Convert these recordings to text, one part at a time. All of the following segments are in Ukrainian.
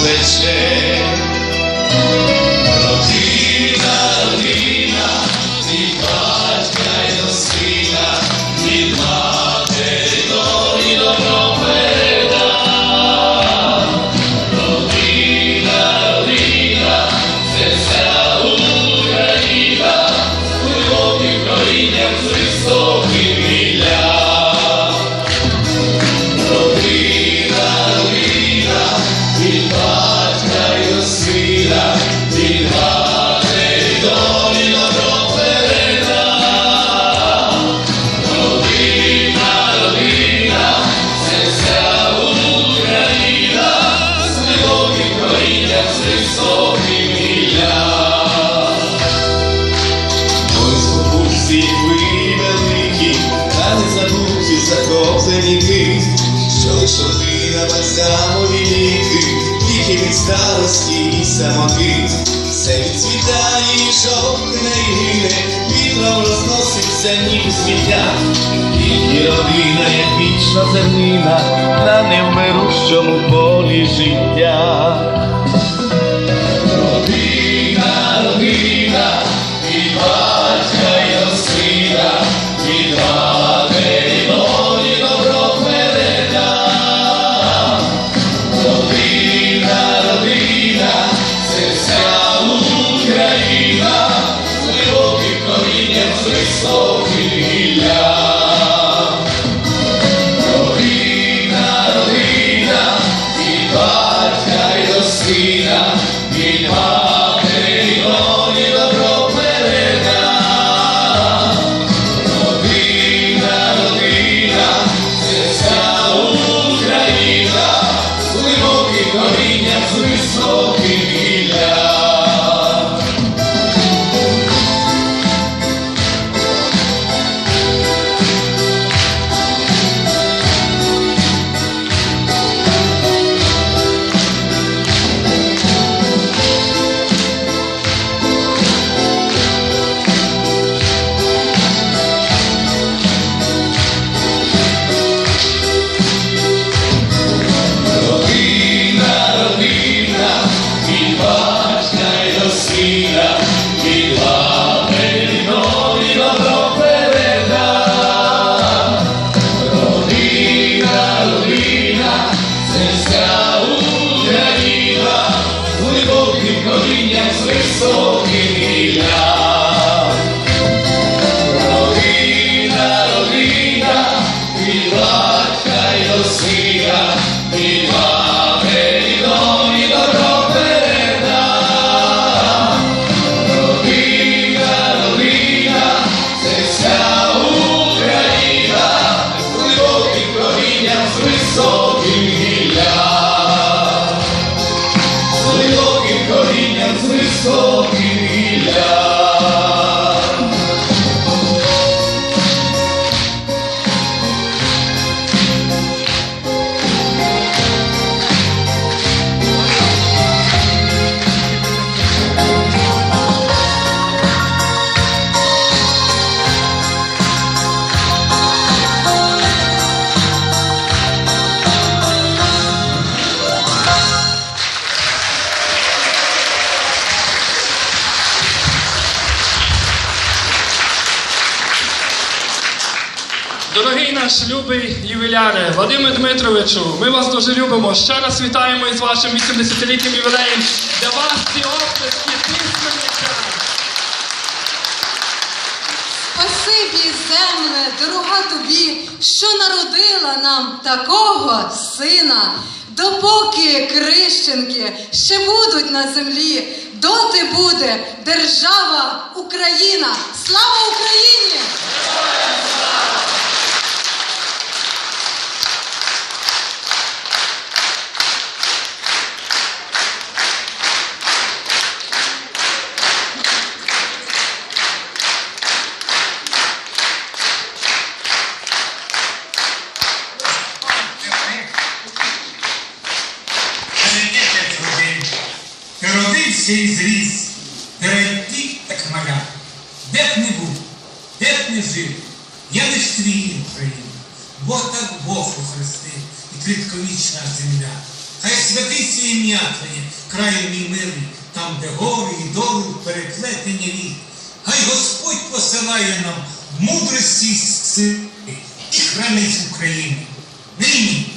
with stay. тільки від старості і самоти, все відцвітає і жовтне і гине, вітром розноситься, нім сміття, і родина, як вічна зернина, на невмирущому полі життя. Deus. Дорогий наш любий ювіляре Вадиме Дмитровичу, ми вас дуже любимо. Ще раз вітаємо із вашим 80-літнім ювілеєм. Для вас ці оплески тисменника. Спасибі, земле, дорога тобі, що народила нам такого сина. Допоки Крищенки ще будуть на землі, доти буде держава Україна. Слава Україні! не жив, я не ж твій українець, бо так Бог охрестив і квітковічна земля. Хай святиться ім'я Твоє, краю мій милий, там, де гори і долу переплетені вік. Хай Господь посилає нам мудрості з сили і хранить Україну. Нині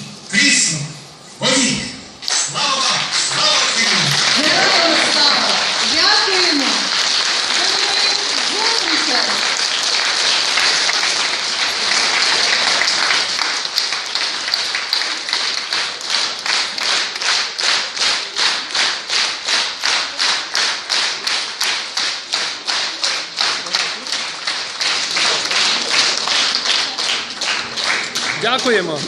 Дякуємо.